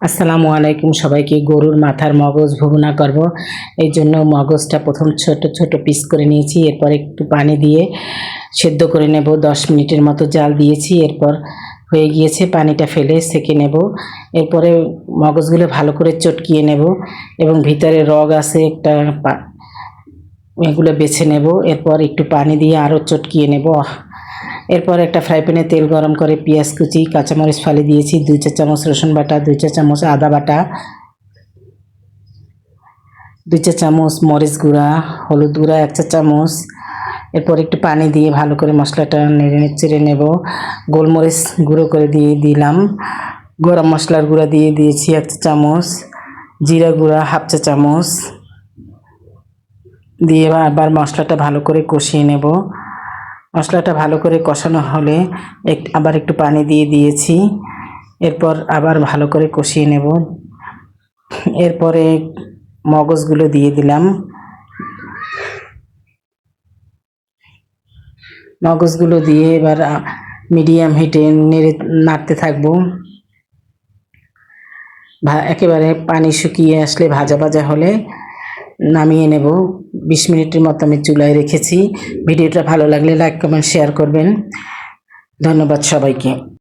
আসসালামু আলাইকুম সবাইকে। গরুর মাথার মগজ ভুনা করব। এই জন্য মগজটা প্রথম ছোট ছোট পিস করে নিয়েছি। এরপর একটু পানি দিয়ে সেদ্ধ করে নেব। দশ মিনিটের মতো জাল দিয়েছি। এরপর হয়ে গিয়েছে পানিটা ফেলে সেকে নেব। এরপরে মগজগুলো ভালো করে চটকিয়ে নেব এবং ভিতরে রগ আছে একটা এগুলো বেছে নেব। এরপর একটু পানি দিয়ে আরও চটকিয়ে নেব। এরপর একটা ফ্রাই প্যানে তেল গরম করে পেঁয়াজ কুচি, কাঁচামরিচ ফালি দিয়েছি, দুই চা চামচ রসুন বাটা, দুই চা চামচ আদা বাটা, দুই চা চামচ মরিচ গুঁড়া, হলুদ গুঁড়া, এক চা চামচ। এরপর একটু পানি দিয়ে ভালো করে মশলাটা নেড়ে চেড়ে নেব। গোলমরিচ গুঁড়ো করে দিয়ে দিলাম। গরম মশলার গুঁড়া দিয়ে দিয়েছি এক চা চামচ। জিরা গুঁড়া হাফ চা চামচ। দিয়ে আবার মশলাটা ভালো করে কষিয়ে নেব। মশলাটা ভালো করে কষানো হলে এক, আবার একটু পানি দিয়ে দিয়েছি। এরপর আবার ভালো করে কষিয়ে নেব। এরপরে মগজগুলো দিয়ে দিলাম। মগজগুলো দিয়ে এবার মিডিয়াম হিটে নেড়ে নাড়তে থাকব। একেবারে পানি শুকিয়ে আসলে ভাজা ভাজা হলে নামিয়ে নেব। বিশ মিনিটের মতো আমি চুলায় রেখেছি। ভিডিওটা ভালো লাগলে লাইক কমেন্ট শেয়ার করবেন। ধন্যবাদ সবাইকে।